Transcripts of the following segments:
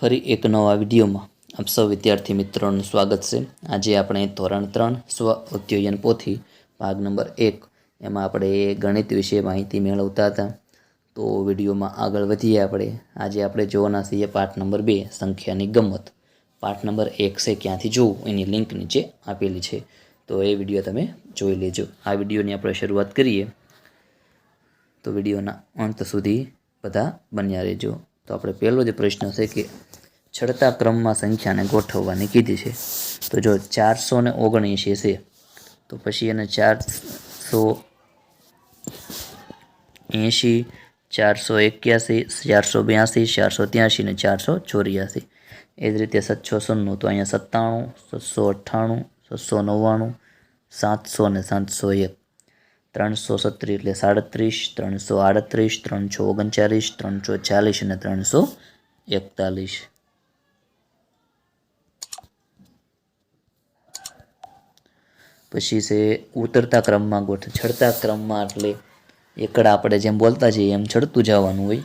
ફરી એક નવા વિડીયોમાં. આપ સૌ વિદ્યાર્થી મિત્રોનું સ્વાગત છે. આજે આપણે ધોરણ ત્રણ સ્વ ઉદ્યોયન પોથી ભાગ નંબર એક, એમાં આપણે ગણિત વિશે માહિતી મેળવતા હતા. તો વિડીયોમાં આગળ વધીએ આપણે. આજે આપણે જોવાના છીએ પાઠ નંબર બે, સંખ્યાની ગમત. પાઠ નંબર એક છે, ક્યાંથી જોવું? એની લિંક નીચે આપેલી છે. તો એ વીડિયો તમે જોઈ લેજો. આ વિડીયોની આપણે શરૂઆત કરીએ. તો વિડીયોના અંત સુધી બધા બન્યા રહેજો. તો આપણે પહેલો જે પ્રશ્ન છે કે ચડતા ક્રમમાં સંખ્યાને ગોઠવવાની કીધી છે. તો જો ચારસો ને ઓગણીસી છે, તો પછી એને ચારસો એંશી, ચારસો એક્યાસી, ચારસો બ્યાસી, ચારસો ત્યાંસી ને ચારસો ચોર્યાસી. એ જ રીતે સત્સો સન્નું તો અહીંયા સત્તાણું, છસો અઠ્ઠાણું સત્સો નવ્વાણું, સાતસો ને સાતસો એક. ત્રણસો સત્રીસ એટલે સાડત્રીસ, ત્રણસો આડત્રીસ, ત્રણસો ઓગણચાલીસ, ત્રણસો ચાલીસ અને ત્રણસો એકતાલીસ. પછી છે ઉતરતા ક્રમમાં ગોઠ, ચડતા ક્રમમાં એટલે એકડા આપણે જેમ બોલતા જઈએ એમ ચડતું જવાનું હોય.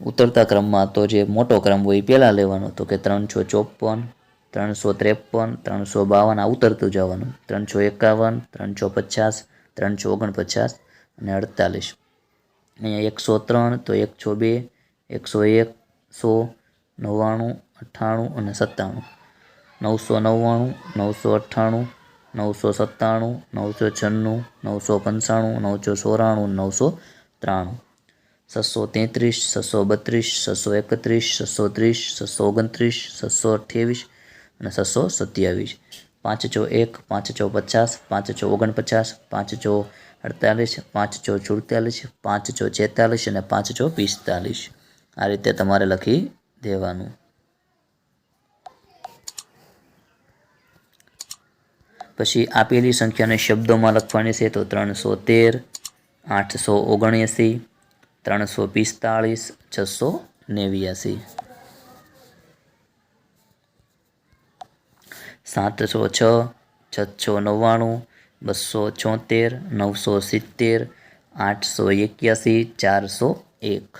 ઉતરતા ક્રમમાં તો જે મોટો ક્રમ હોય પહેલાં લેવાનો, તો કે ત્રણસો ચોપન ત્રણસો ત્રેપન, ત્રણસો બાવન, આ ઉતરતું જવાનું. ત્રણસો એકાવન, ત્રણસો પચાસ ત્રણસો ઓગણપચાસ અને અડતાલીસ. અહીંયા એકસો ત્રણ, તો એકસો બે એકસો એક, સો નવ્વાણું, અઠ્ઠાણું અને સત્તાણું. નવસો નવ્વાણું, નવસો અઠ્ઠાણું, નવસો સત્તાણું, નવસો છન્નું, નવસો પંચાણું, નવસો ચોરાણું, નવસો ત્રાણું. છસો તેત્રીસ, છસો બત્રીસ, છસો એકત્રીસ, છસો ત્રીસ, છસો ઓગણત્રીસ, છસો અઠ્યાવીસ અને છસો સત્યાવીસ. પાંચ ચો એક, પાંચ ચો પચાસ, પાંચ ચો ઓગણપચાસ, પાંચ ચો અડતાલીસ, પાંચ ચો સુડતાલીસ, પાંચ ચો છેતાલીસ અને પાંચ ચો પિસ્તાલીસ. આ રીતે તમારે લખી દેવાનું. પછી આપેલી સંખ્યાને શબ્દોમાં લખવાની છે તો ત્રણસો તેર, આઠસો ઓગણએંસી, ત્રણસો પિસ્તાળીસ, છસો નેવ્યાસી. સાતસો છ છસો નવ્વાણું, બસો છોતેર નવસો સિત્તેર, આઠસો એક્યાસી, ચારસો એક.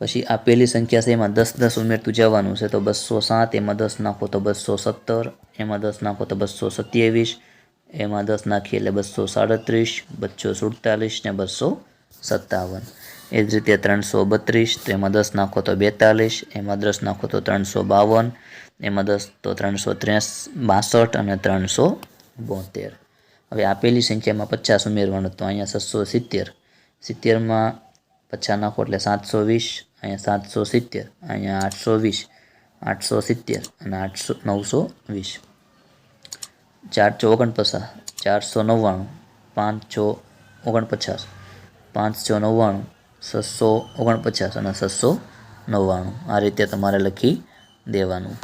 પછી આપેલી સંખ્યા છે, એમાં દસ દસ ઉમેરતું જવાનું છે, તો બસો સાત, એમાં દસ નાખો તો બસો સત્તર, એમાં દસ નાખો તો બસો સત્યાવીસ, એમાં દસ નાખીએ એટલે બસો સાડત્રીસ, બસો સુડતાલીસ ને બસો સત્તાવન. એ જ રીતે ત્રણસો બત્રીસ તો એમાં દસ નાખો તો બેતાલીસ, એમાં દસ નાખો તો ત્રણસો બાવન, એમાં દસ તો ત્રણસો ત્રેસ, બાસઠ અને ત્રણસો બોતેર. હવે આપેલી સંખ્યામાં પચાસ ઉમેરવાનું તો અહીંયા છસો સિત્તેર. સિત્તેરમાં પચાસ નાખો એટલે સાતસો વીસ, અહીંયા સાતસો સિત્તેર, અહીંયા આઠસો વીસ, આઠસો સિત્તેર અને આઠસો, નવસો વીસ. ચારસો ઓગણપચાસ, ચારસો નવ્વાણું પાંચ છ ઓગણપચાસ, પાંચસો નવ્વાણું છસો ઓગણપચાસ અને છસો નવ્વાણું. આ રીતે તમારે લખી દેવાનું.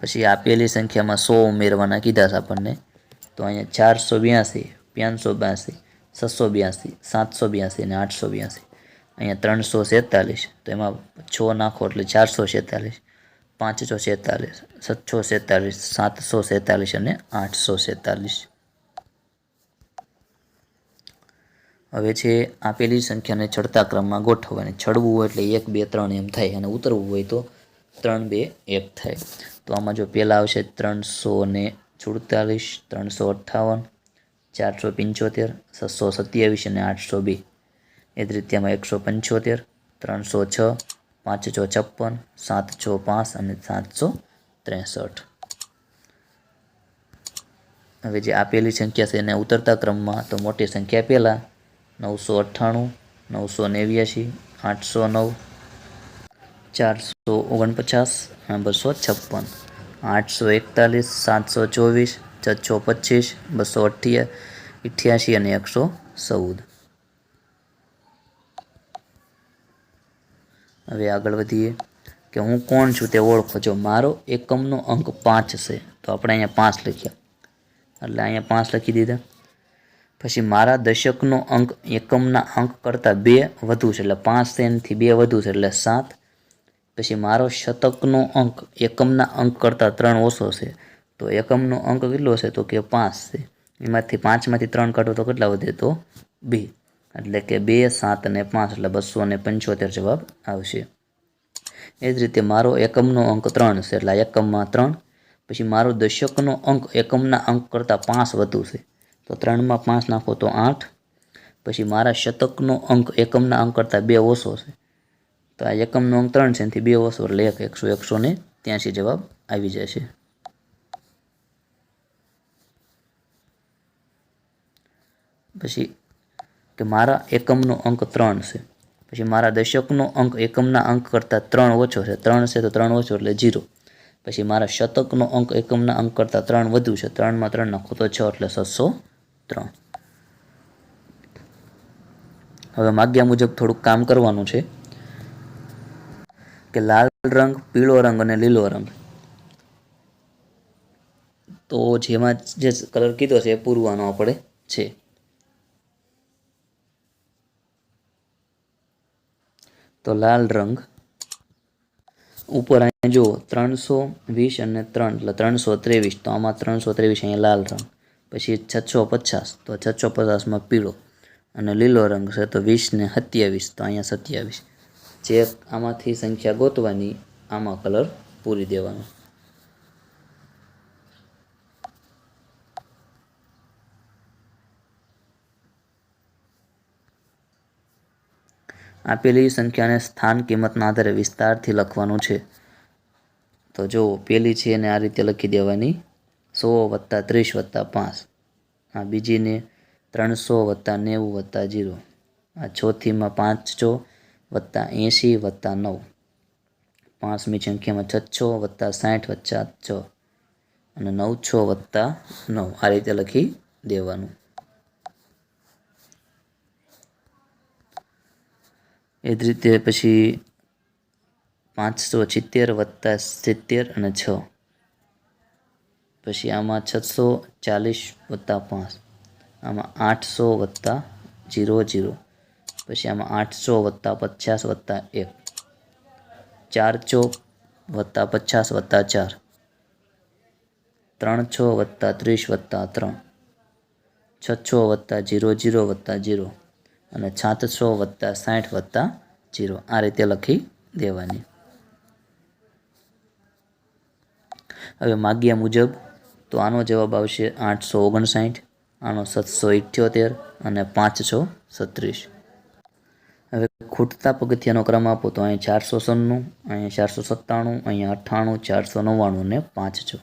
પછી આપેલી સંખ્યામાં સો ઉમેરવાના કીધા છે આપણને. તો અહીંયા ચારસો બ્યાસી, પાંચસો બ્યાસી, છસો બ્યાસી, સાતસો બ્યાસી અને આઠસો બ્યાસી. અહીંયા ત્રણસો સેતાલીસ. તો એમાં છ નાખો એટલે ચારસો છેતાલીસ પાંચસો સેતાલીસ, છસો સેતાલીસ, સાતસો સેતાલીસ અને આઠસો છેતાલીસ હવે છે આપેલી સંખ્યાને ચડતા ક્રમમાં ગોઠવવાની ચડવું હોય એટલે એક, બે, ત્રણ એમ થાય અને ઉતરવું હોય તો ત્રણ, બે, એક થાય. તો આમાં જો પહેલાં આવશે ત્રણસો ને સુડતાલીસ ત્રણસો અઠ્ઠાવન, ચારસો પંચોતેર, છસો સત્યાવીસ અને આઠસો બે. એ જ રીતે આમાં એકસો પંચોતેર, ત્રણસો છ, પાંચસો છપ્પન, સાતસો પાંચ અને સાતસો ત્રેસઠ. હવે જે આપેલી સંખ્યા છે એને ઉતરતા ક્રમમાં તો મોટી સંખ્યા પહેલાં નવસો અઠ્ઠાણું, નવસો નેવ્યાશી, આઠસો નવ, ચારસો ઓગણપચાસ અને બસો છપ્પન, આઠસો એકતાલીસ, સાતસો ચોવીસ, છસો પચીસ, બસો અઠ્યા અઠ્યાસી અને એકસો ચૌદ. હવે આગળ વધીએ કે હું કોણ છું તે ઓળખો. જો મારો એકમનો અંક પાંચ છે, તો આપણે અહીંયા પાંચ લખ્યા. એટલે અહીંયા પાંચ લખી દીધા. પછી મારા દશકનો અંક એકમના અંક કરતાં બે વધુ છે, એટલે પાંચ તેનથી બે વધુ છે, એટલે સાત. પછી મારો શતકનો અંક એકમના અંક કરતાં ત્રણ ઓછો છે, તો એકમનો અંક કેટલો છે, તો કે પાંચ છે. એમાંથી પાંચમાંથી ત્રણ કાઢો તો કેટલા વધે? તો બે. એટલે કે બે, સાત અને પાંચ, એટલે બસો અને પંચોતેર જવાબ આવશે. એ જ રીતે મારો એકમનો અંક ત્રણ છે, એટલે એકમમાં ત્રણ. પછી મારો દશકનો અંક એકમના અંક કરતાં પાંચ વધુ છે તો ત્રણમાં પાંચ નાખો તો આઠ. પછી મારા શતકનો અંક એકમના અંક કરતાં બે ઓછો છે. તો આ એકમનો અંક ત્રણ છે, એનાથી બે ઓછો એટલે એક, એકસો એકસો ને ત્યાંસી જવાબ આવી જશે. પછી કે મારા એકમનો અંક ત્રણ છે. પછી મારા દશકનો અંક એકમના અંક કરતાં ત્રણ ઓછો છે. ત્રણ છે તો ત્રણ ઓછો એટલે જીરો પછી મારા શતકનો અંક એકમના અંક કરતાં ત્રણ વધુ છે. ત્રણમાં ત્રણ નાખો તો છ એટલે છસો ત્રણ હવે માગ્યા મુજબ થોડુંક કામ કરવાનું છે કે લાલ રંગ, પીળો રંગ અને લીલો રંગ. તો જેમાં જે કલર કીધો છે એ પૂરવાનો આપણે છે. તો લાલ રંગ ઉપર અહીંયા જુઓ ત્રણસો વીસ અને ત્રણ, એટલે ત્રણસો ત્રેવીસ. તો આમાં ત્રણસો ત્રેવીસ અહીંયા લાલ રંગ. પછી છસો પચાસ, તો છસો પચાસમાં પીળો અને લીલો રંગ છે, તો વીસ ને સત્યાવીસ, તો અહીંયા સત્યાવીસ. જે આમાંથી સંખ્યા ગોતવાની, આમાં કલર પૂરી દેવાનો. આપેલી સંખ્યાને સ્થાન કિંમતના આધારે વિસ્તારથી લખવાનું છે. તો જો પેલી છે એને આ રીતે લખી દેવાની. સો વત્તા ત્રીસ વત્તા પાંચ. આ બીજીને ત્રણસો વત્તા નેવું વત્તા જીરો. આ ચોથીમાં પાંચસો વત્તા એંશી વત્તા નવ. પાંચમી સંખ્યામાં છસો વત્તા સાઠ વત્તા છ. અને નવ છ વત્તા નવ. આ રીતે લખી દેવાનું. એ જ રીતે પછી પાંચસો સિત્તેર વત્તા સિત્તેર અને છ. પછી આમાં છસો ચાલીસ વત્તા પાંચ, આમાં આઠસો વત્તા જીરો જીરો, પછી આમાં આઠસો વત્તા પચાસ વત્તા એક ચાર ચોક વત્તા પચાસ વત્તા ચાર ત્રણ છ વત્તા ત્રીસ વત્તા ત્રણ, છસો વત્તા જીરો જીરો વત્તા જીરો અને સાતસો વત્તા સાઠ વત્તા જીરો. આ રીતે લખી દેવાની. હવે માગ્યા મુજબ તો આનો જવાબ આવશે આઠસો ઓગણસાઠ, આનો સાતસો ઇઠ્યોતેર અને પાંચસો છત્રીસ. હવે ખૂટતા પગથિયાનો ક્રમ આપો તો અહીં ચારસો સન્નું અહીંયા ચારસો સત્તાણું, અહીંયા અઠ્ઠાણું, ચારસો નવ્વાણું ને પાંચસો.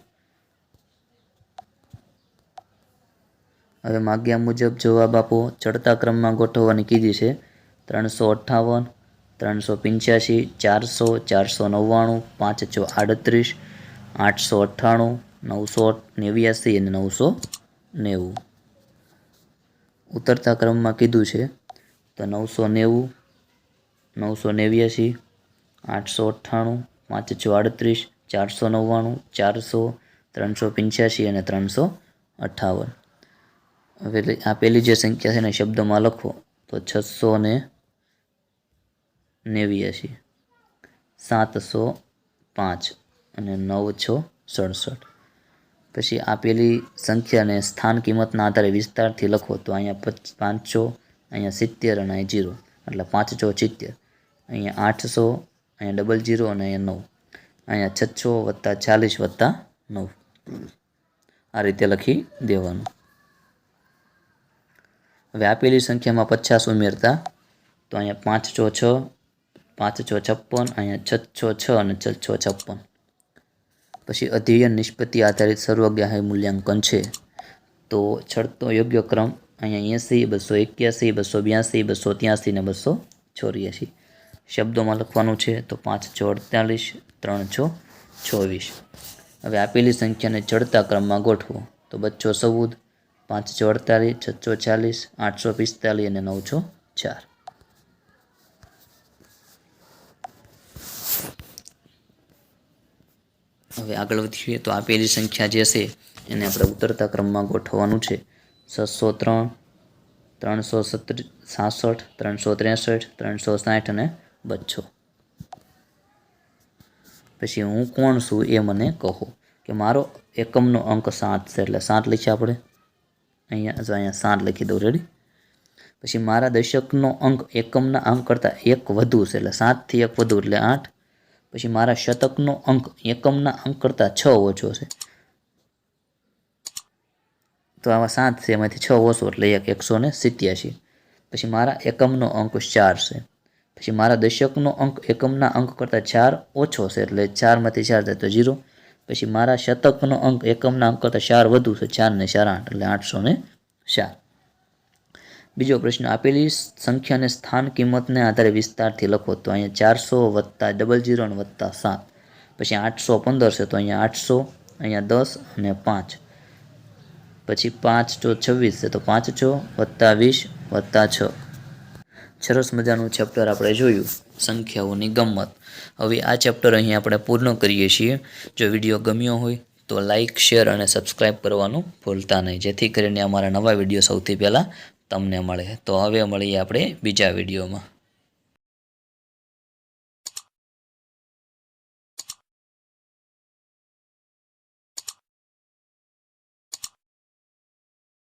હવે માગ્યા મુજબ જવાબ આપો. ચડતા ક્રમમાં ગોઠવવાની કીધી છે ત્રણસો અઠ્ઠાવન, ત્રણસો પંચ્યાસી, ચારસો ચારસો નવ્વાણું, પાંચસો આડત્રીસ, આઠસો અઠ્ઠાણું નવસો નેવ્યાસી અને નવસો નેવું. ઉતરતા ક્રમમાં કીધું છે, તો નવસો નેવું, નવસો નેવ્યાસી, આઠસો અઠ્ઠાણું, પાંચસો આડત્રીસ, ચારસો નવ્વાણું, ચારસો, ત્રણસો પંચ્યાસી અને ત્રણસો અઠ્ઠાવન. હવે આ પેલી જે સંખ્યા છે ને શબ્દમાં લખો, તો છસો ને નેવ્યાસી, સાતસો પાંચ અને નવ છ સડસઠ. પછી આપેલી સંખ્યાને સ્થાન કિંમતના આધારે વિસ્તારથી લખો તો અહીંયા પાંચસો, અહીંયા સિત્તેર અને અહીં જીરો. એટલે પાંચસો સિત્તેર. અહીંયા આઠસો, અહીંયા ડબલ જીરો અને અહીંયા નવ. અહીંયા છસો વત્તા ચાલીસ વત્તા નવ. આ રીતે લખી દેવાનું. હવે આપેલી સંખ્યામાં પચાસ ઉમેરતા તો અહીંયા પાંચસો છ, પાંચસો છપ્પન, અહીંયા છસો છ અને છસો છપ્પન. પછી અધ્યયન નિષ્પત્તિ આધારિત સર્વગ્રાહી મૂલ્યાંકન છે. તો છડતો યોગ્ય ક્રમ અહીંયા એંસી, બસો એક્યાસી, બસો બ્યાસી, બસો ત્યાંસી ને બસો ચોર્યાસી. શબ્દોમાં લખવાનું છે તો પાંચ છ અડતાલીસ, ત્રણ છ ચોવીસ. હવે આપેલી સંખ્યાને ચડતા ક્રમમાં ગોઠવો. તો બચ્ચો ચૌદ પાંચસો અડતાલીસ છસો ચાલીસ આઠસો પિસ્તાલીસ અને નવસો ચાર. હવે આગળ વધીએ તો આપેલી સંખ્યા જે છે એને આપણે ઉતરતા ક્રમમાં ગોઠવવાનું છે. છસો ત્રણ, ત્રણસો સત્ર સાસઠ, ત્રણસો ત્રેસઠ, ત્રણસો સાઠ અને બચ્છો. પછી હું કોણ છું એ મને કહો કે મારો એકમનો અંક સાત છે એટલે સાત લખીએ આપણે. અહીંયા અથવા અહીંયા સાત લખી દઉં રેડી પછી મારા દશકનો અંક એકમના અંક કરતાં એક વધુ છે એટલે સાતથી એક વધુ એટલે આઠ. પછી મારા શતકનો અંક, એકમના અંક કરતાં છ ઓછો છે. તો આવા સાત છે, એમાંથી છ ઓછો એટલે એક એકસો ને સિત્યાસી. પછી મારા એકમનો અંક ચાર છે. પછી મારા દશકનો અંક, એકમના અંક કરતાં ચાર ઓછો છે એટલે ચારમાંથી ચાર થાય તો જીરો પછી મારા શતકનો અંક, એકમના અંક કરતાં ચાર વધુ છે, ચાર ને ચાર આઠ એટલે આઠસો ને ચાર. બીજો પ્રશ્ન, આપેલી સંખ્યાને સ્થાન કિંમતને આધારે વિસ્તારથી લખો, તો અહીંયા ચારસો વત્તા ડબલ જીરો અને વત્તા સાત. પછી આઠસો પંદર છે, તો અહીંયા આઠસો, અહીંયા દસ અને પાંચ. પછી પાંચ છો છવ્વીસ છે, તો પાંચ છો વત્તા વીસ, વત્તા છ. સરસ મજાનું ચેપ્ટર આપણે જોયું સંખ્યાઓની ગમત. હવે આ ચેપ્ટર અહીં આપણે પૂર્ણ કરીએ છીએ. જો વીડિયો ગમ્યો હોય, તો લાઇક શેર અને સબસ્ક્રાઈબ કરવાનું ભૂલતા નહીં. જેથી કરીને અમારા નવા વીડિયો સૌથી પહેલાં તમને મળે. તો હવે મળીએ આપણે બીજા વિડીયોમાં.